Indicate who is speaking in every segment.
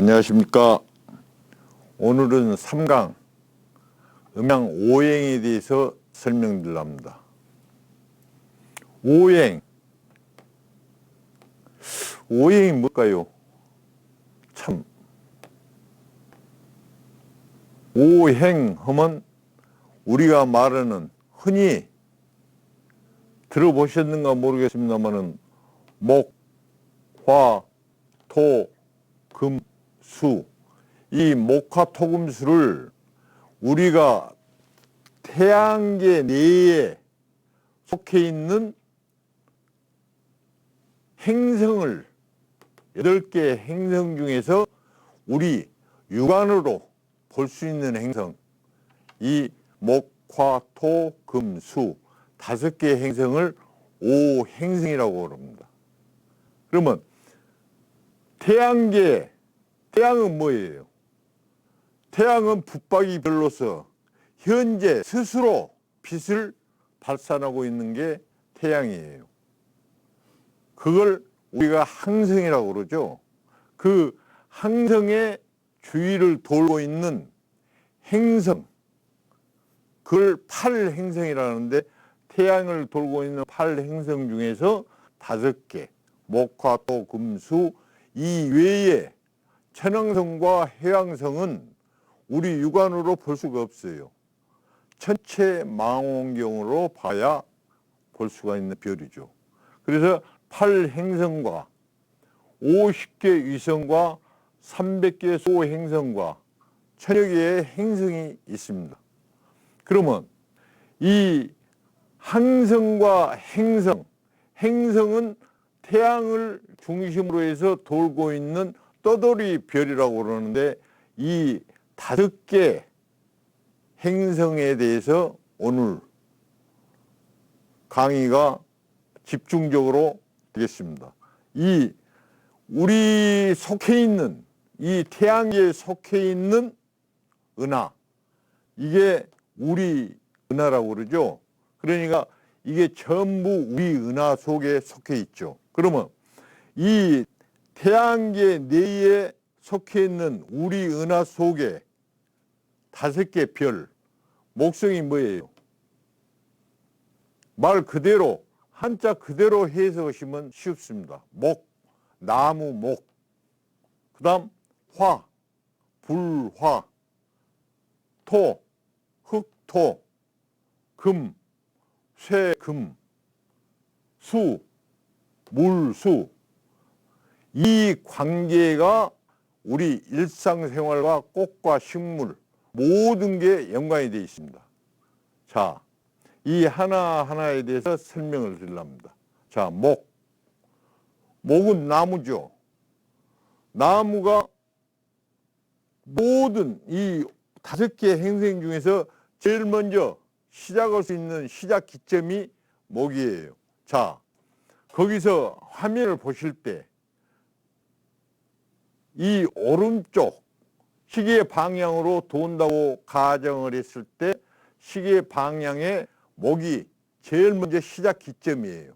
Speaker 1: 안녕하십니까. 오늘은 3강 음양 오행에 대해서 설명드립니다. 오행. 오행이 뭘까요? 참. 오행 하면 우리가 말하는 흔히 들어보셨는가 모르겠습니다만은 목, 화, 토, 금, 수. 이 목화 토금수를 우리가 태양계 내에 속해 있는 행성을 여덟 개 행성 중에서 우리 육안으로 볼 수 있는 행성 이 목화 토금수 다섯 개 행성을 오행성이라고 그럽니다. 그러면 태양계 태양은 뭐예요? 태양은 붙박이 별로서 현재 스스로 빛을 발산하고 있는 게 태양이에요. 그걸 우리가 항성이라고 그러죠. 그 항성의 주위를 돌고 있는 행성, 그걸 팔 행성이라는데 태양을 돌고 있는 팔 행성 중에서 다섯 개, 목화, 토, 금, 수, 이 외에 천왕성과 해왕성은 우리 육안으로 볼 수가 없어요. 천체 망원경으로 봐야 볼 수가 있는 별이죠. 그래서 팔 행성과 50개 위성과 300개 소행성과 천여 개의 행성이 있습니다. 그러면 이 항성과 행성, 행성은 태양을 중심으로 해서 돌고 있는 떠돌이 별이라고 그러는데 이 다섯 개 행성에 대해서 오늘 강의가 집중적으로 되겠습니다. 이 우리 속해 있는 이 태양계에 속해 있는 은하 이게 우리 은하라고 그러죠. 그러니까 이게 전부 우리 은하 속에 속해 있죠. 그러면 이 태양계 내에 속해 있는 우리 은하 속에 다섯 개 별, 목성이 뭐예요? 말 그대로 한자 그대로 해석하시면 쉽습니다. 목, 나무 목. 그 다음 화, 불화, 토, 흑토, 금, 쇠금, 수, 물수. 이 관계가 우리 일상생활과 꽃과 식물 모든 게 연관이 되어 있습니다. 자, 이 하나하나에 대해서 설명을 드리랍니다. 자, 목. 목은 나무죠. 나무가 모든 이 다섯 개 행성 중에서 제일 먼저 시작할 수 있는 시작 기점이 목이에요. 자, 거기서 화면을 보실 때 이 오른쪽 시계 방향으로 돈다고 가정을 했을 때 시계 방향에 목이 제일 먼저 시작 기점이에요.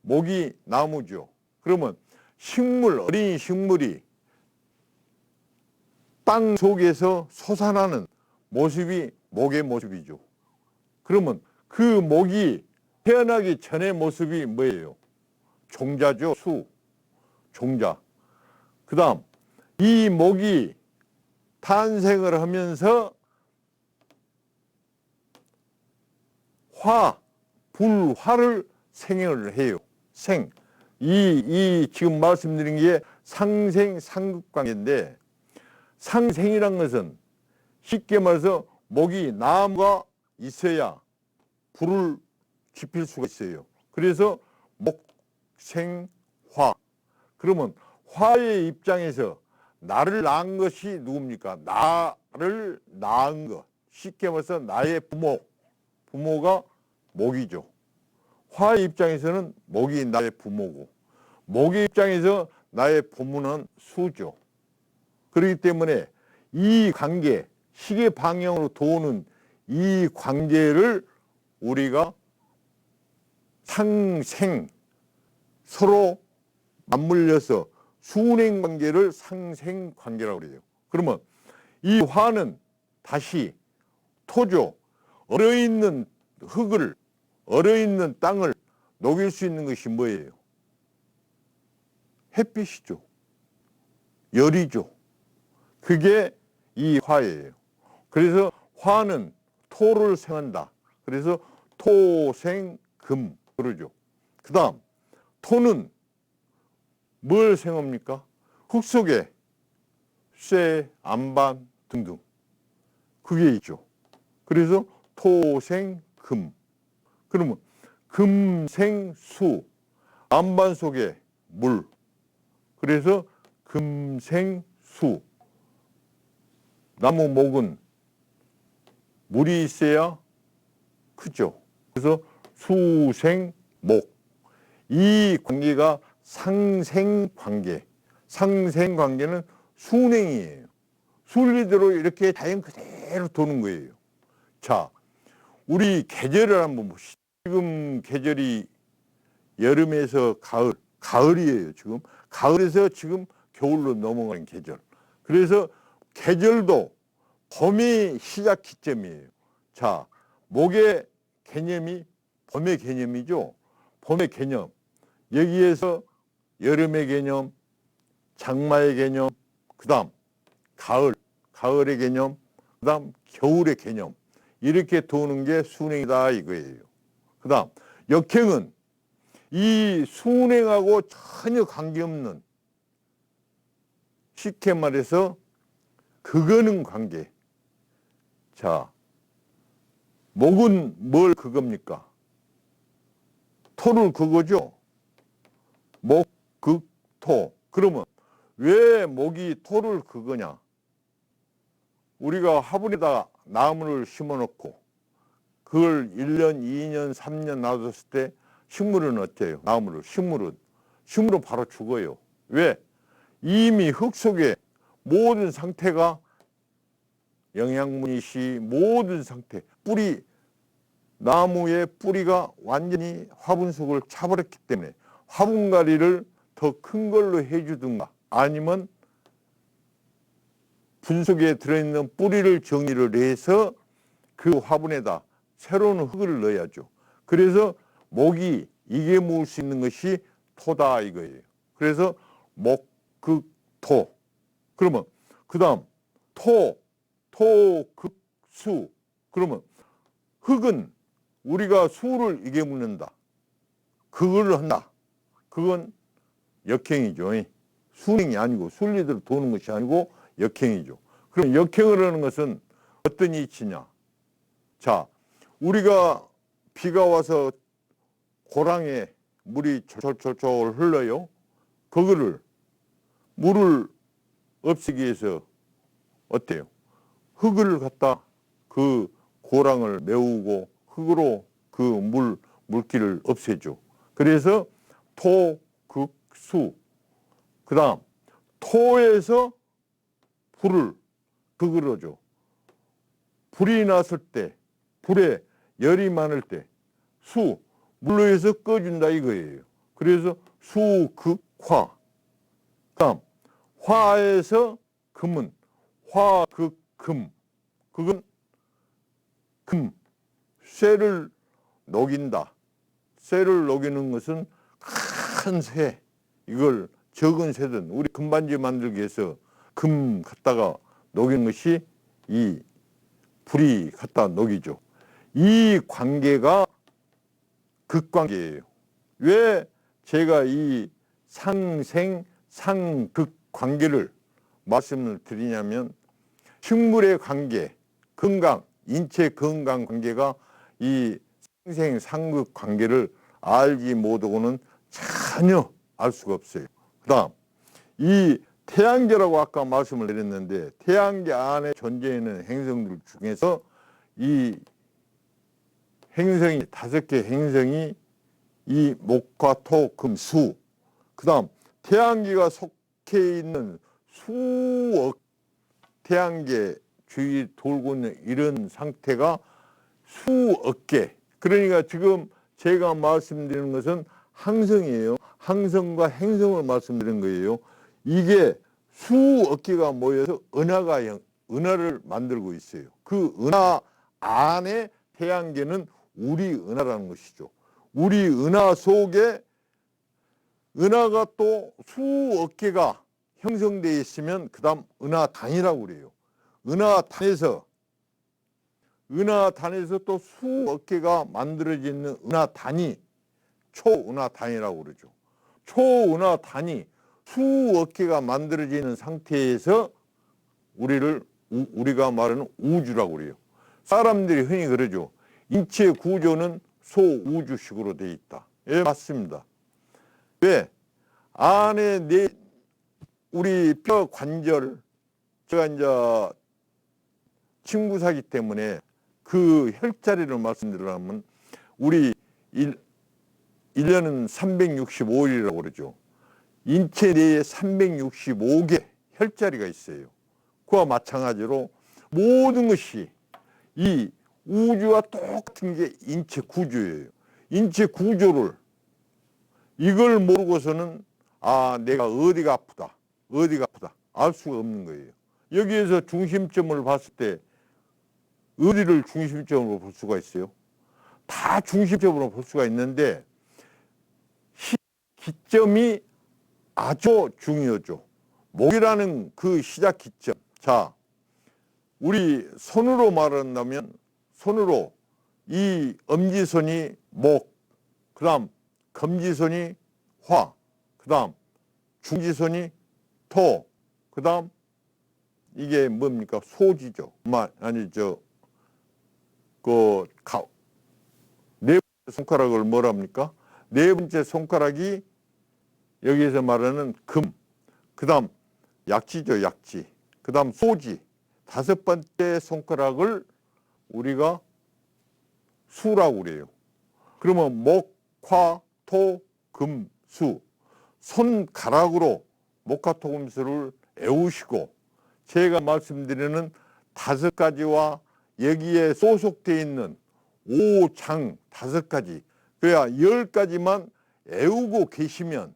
Speaker 1: 목이 나무죠. 그러면 식물, 어린 식물이 땅 속에서 솟아나는 모습이 목의 모습이죠. 그러면 그 목이 태어나기 전의 모습이 뭐예요? 종자죠. 수. 종자. 그 다음 이 목이 탄생을 하면서 화, 불 화를 생행을 해요. 생. 이, 이 지금 말씀드린 게 상생, 상급 관계인데 상생이란 것은 쉽게 말해서 목이 나무가 있어야 불을 지필 수가 있어요. 그래서 목생화. 그러면 화의 입장에서 나를 낳은 것이 누굽니까? 나를 낳은 것. 쉽게 말해서 나의 부모. 부모가 목이죠. 화의 입장에서는 목이 나의 부모고, 목의 입장에서 나의 부모는 수죠. 그렇기 때문에 이 관계, 시계 방향으로 도는 이 관계를 우리가 상생, 서로 맞물려서 순행 관계를 상생 관계라고 그래요. 그러면 이 화는 다시 토조 얼어 있는 흙을 얼어 있는 땅을 녹일 수 있는 것이 뭐예요? 햇빛이죠. 열이죠. 그게 이 화예요. 그래서 화는 토를 생한다. 그래서 토생금 그러죠. 그 다음 토는 뭘 생합니까? 흙 속에 쇠, 안반 등등 그게 있죠. 그래서 토생금 그러면 금생수 안반 속에 물 그래서 금생수 나무 목은 물이 있어야 크죠. 그래서 수생목 이 관계가 상생 관계. 상생 관계는 순행이에요. 순리대로 이렇게 자연 그대로 도는 거예요. 자, 우리 계절을 한번 보시죠. 지금 계절이 여름에서 가을, 가을이에요. 지금 가을에서 지금 겨울로 넘어가는 계절. 그래서 계절도 봄이 시작 기점이에요. 자, 목의 개념이 봄의 개념이죠. 봄의 개념. 여기에서 여름의 개념, 장마의 개념, 그 다음 가을, 가을의 개념, 그 다음 겨울의 개념. 이렇게 도는 게 순행이다 이거예요. 그 다음 역행은 이 순행하고 전혀 관계없는 쉽게 말해서 그거는 관계. 자, 목은 뭘 그겁니까? 토를 그거죠. 토. 그러면 왜 목이 토를 그거냐? 우리가 화분에다 나무를 심어 놓고 그걸 1년, 2년, 3년 놔뒀을 때 식물은 어때요? 나무를, 식물은. 식물은 바로 죽어요. 왜? 이미 흙 속에 모든 상태가 영양분이시 모든 상태, 뿌리, 나무의 뿌리가 완전히 화분 속을 차버렸기 때문에 화분가리를 더 큰 걸로 해주든가 아니면 분속에 들어있는 뿌리를 정리를 해서 그 화분에다 새로운 흙을 넣어야죠. 그래서 목이 이게 모을 수 있는 것이 토다 이거예요. 그래서 목, 극, 토. 그러면 그 다음 토, 토, 극, 수. 그러면 흙은 우리가 수를 이게 묻는다. 그걸 한다. 그건 역행이죠. 순행이 아니고 순리대로 도는 것이 아니고 역행이죠. 그럼 역행을 하는 것은 어떤 이치냐? 자, 우리가 비가 와서 고랑에 물이 철철철철 흘러요. 그거를 물을 없애기 위해서 어때요? 흙을 갖다 그 고랑을 메우고 흙으로 그 물 물기를 없애죠. 그래서 토, 극, 수. 그 다음 토에서 불을 하죠. 불이 났을 때 불에 열이 많을 때 수, 물로 해서 꺼준다 이거예요. 그래서 수, 극, 화. 다음, 화에서 금은 화, 극, 금. 그건 금, 쇠를 녹인다. 쇠를 녹이는 것은 큰 쇠, 이걸 적은 쇠든 우리 금반지 만들기 위해서 금 갖다가 녹이는 것이 이 불이 갖다 녹이죠. 이 관계가 극관계예요. 왜 제가 이 상생 상극 관계를 말씀을 드리냐면 식물의 관계, 건강, 인체 건강 관계가 이 상생 상극 관계를 알지 못하고는 전혀 알 수가 없어요. 그 다음 이 태양계라고 아까 말씀을 드렸는데 태양계 안에 존재하는 행성들 중에서 이 행성이 다섯 개 행성이 이 목화 토금 수. 그다음 태양계가 속해 있는 수억 태양계 주위 돌고 있는 이런 상태가 수억 개. 그러니까 지금 제가 말씀드리는 것은 항성이에요 항성과 행성을 말씀드리는 거예요 이게 수억 개가 모여서 은하가 형, 은하를 만들고 있어요. 그 은하 안에 태양계는 우리 은하라는 것이죠. 우리 은하 속에 은하가 또 수억 개가 형성되어 있으면 그 다음 은하 단이라고 그래요. 은하 단에서 은하 단에서 또 수억 개가 만들어져 있는 은하 단이 초은하 단이라고 그러죠. 초은하단이 수억 개가 만들어져 있는 상태에서 우리를 우- 우리가 말하는 우주라고 그래요. 사람들이 흔히 그러죠. 인체 구조는 소우주식으로 돼 있다. 예, 맞습니다. 왜? 안에 내 우리 뼈 관절 제가 이제 친구 사기 때문에 그 혈자리를 말씀드리려면 우리 일, 1년은 365일이라고 그러죠. 인체 내에 365개 혈자리가 있어요. 그와 마찬가지로 모든 것이 이 우주와 똑같은 게 인체 구조예요. 인체 구조를 이걸 모르고서는 아 내가 어디가 아프다 어디가 아프다 알 수가 없는 거예요. 여기에서 중심점을 봤을 때 어디를 중심점으로 볼 수가 있어요? 다 중심점으로 볼 수가 있는데 시- 기점이 아주 중요하죠. 목이라는 그 시작 기점. 자, 우리 손으로 말한다면 손으로 이 엄지손이 목, 그 다음 검지손이 화, 그 다음 중지손이 토, 그 다음 이게 뭡니까? 소지죠. 마, 아니, 저, 그, 가, 네 번째 손가락을 뭐랍니까? 네 번째 손가락이 여기에서 말하는 금, 그 다음 약지죠, 약지. 그 다음 소지. 다섯 번째 손가락을 우리가 수라고 그래요. 그러면 목, 화, 토, 금, 수. 손가락으로 목화, 토, 금, 수를 애우시고 제가 말씀드리는 다섯 가지와 여기에 소속되어 있는 오장 다섯 가지 그래야 열 가지만 애우고 계시면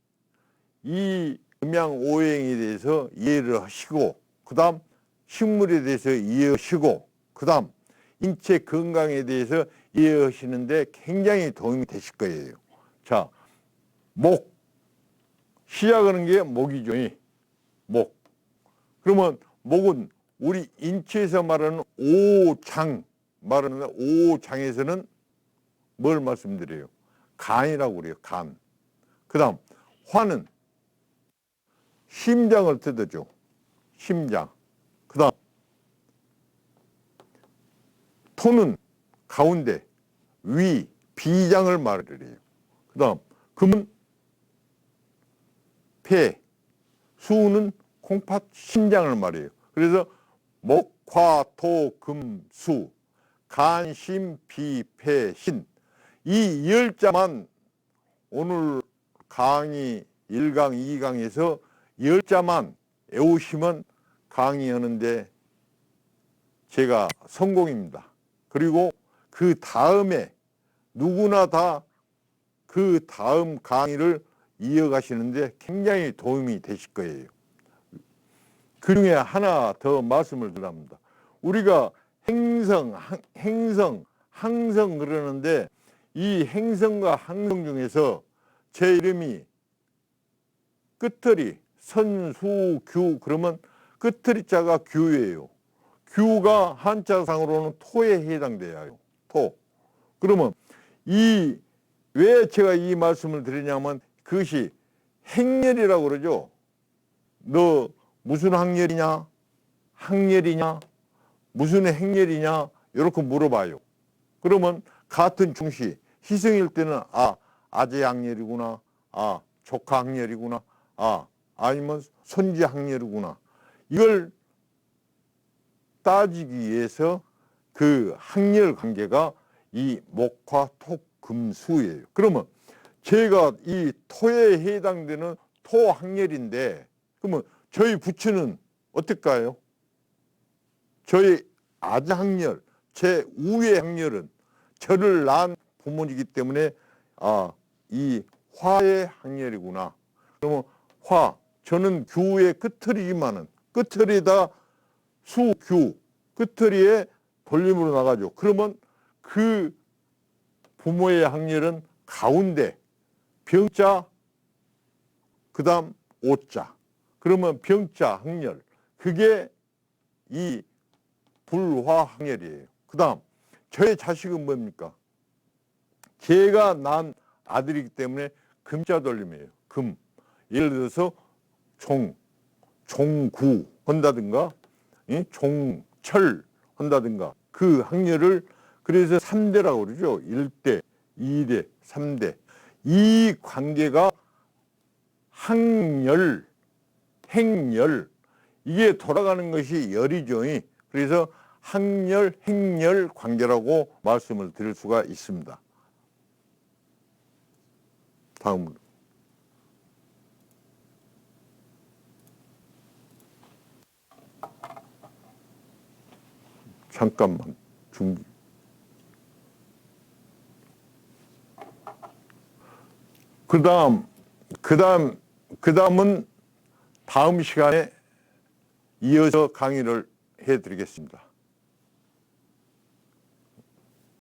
Speaker 1: 이 음양오행에 대해서 이해를 하시고 그 다음 식물에 대해서 이해하시고 그 다음 인체 건강에 대해서 이해하시는데 굉장히 도움이 되실 거예요. 자, 목. 시작하는 게 목이죠. 이 목. 그러면 목은 우리 인체에서 말하는 오장 말하는 오장에서는 뭘 말씀드려요? 간이라고 그래요. 간. 그 다음 화는 심장을 뜯어줘. 심장. 그 다음 토는 가운데 위 비장을 말해요. 그 다음 금은 폐 수는 콩팥 심장을 말해요. 그래서 목 화 토 금 수 간 심 비 폐 신 이 열자만 오늘 강의 1강 2강에서 열자만 외우시면 강의하는데 제가 성공입니다. 그리고 그 다음에 누구나 다 그 다음 강의를 이어가시는데 굉장히 도움이 되실 거예요. 그 중에 하나 더 말씀을 드립니다. 우리가 행성, 항- 행성, 항성 그러는데 이 행성과 항성 중에서 제 이름이 끝털이 선수규 그러면 끝털이 자가 규예요. 규가 한자상으로는 토에 해당돼요. 토. 그러면 이 왜 제가 이 말씀을 드리냐면 그것이 행렬이라고 그러죠. 너 무슨 학렬이냐? 학렬이냐? 무슨 행렬이냐? 이렇게 물어봐요. 그러면 같은 중시 희성일 때는 아 아재 학렬이구나. 아 조카 학렬이구나. 아 아니면 손지 학렬이구나. 이걸 따지기 위해서 그 학렬 관계가 이 목화 토금수예요. 그러면 제가 이 토에 해당되는 토학렬인데 그러면 저희 부처는 어떨까요? 저희 아자학렬, 제 우의 학렬은 저를 낳은 부모이기 때문에 아, 이 화의 학렬이구나. 그러면 화, 저는 규의 끝틀이지만은 끝틀이다 수규 끝틀이에 돌림으로 나가죠. 그러면 그 부모의 학렬은 가운데 병자 그다음 오자 그러면 병자 학렬 그게 이 불화 학렬이에요. 그다음 저의 자식은 뭡니까? 걔가 난 아들이기 때문에 금자 돌림이에요. 금. 예를 들어서 종, 종구 한다든가, 이? 종철 한다든가, 그 학렬을 그래서 삼대라고 그러죠. 일대이대삼대이 관계가 학렬, 행렬, 이게 돌아가는 것이 열이죠. 그래서 학렬, 행렬 관계라고 말씀을 드릴 수가 있습니다. 다음으로. 잠깐만 중기. 그 다음 그 다음 그 다음은 다음 시간에 이어서 강의를 해드리겠습니다.